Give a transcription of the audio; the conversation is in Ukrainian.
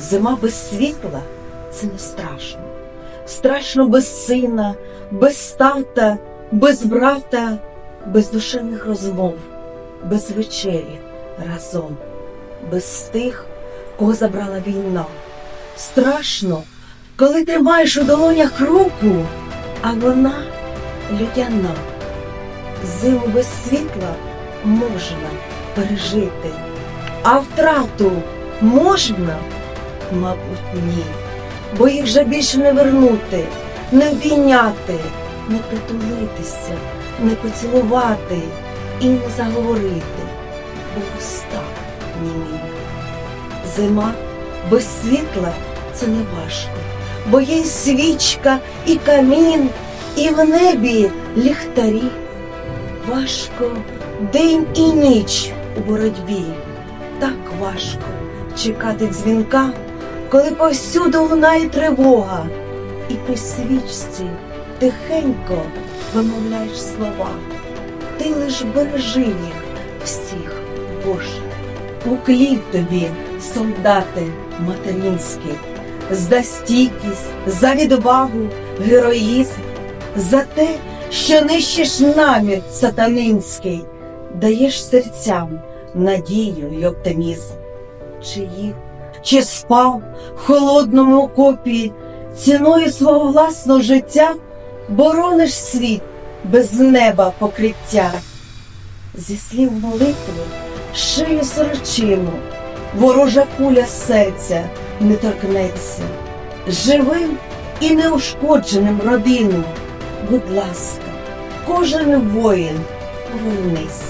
Зима без світла це не страшно. Страшно без сина, без тата, без брата, без душевних розмов, без вечері разом, без тих, кого забрала війна. Страшно, коли тримаєш у долонях руку, а вона людяна. Зиму без світла можна пережити, а втрату можна, мабуть, ні, бо їх вже більше не вернути, не обійняти, не притулитися, не поцілувати і не заговорити, бо уста німі. Зима без світла це не важко, бо є й свічка, і камін, і в небі ліхтарі. Важко день і ніч у боротьбі. Так важко чекати дзвінка, коли повсюду лунає тривога, і при свічці тихенько вимовляєш слова. Ти лиш бережи їх всіх, Боже. Уклів тобі, солдати материнські, за стійкість, за відвагу, героїзм, за те, що нищиш намір сатанинський, даєш серцям надію й оптимізм. Чи їв, чи спав в холодному окопі, ціною свого власного життя борониш світ без неба покриття. Зі слів молитви шию сорочину, ворожа куля серця не торкнеться, живим і неушкодженим родину, будь ласка, кожен воїн повернись.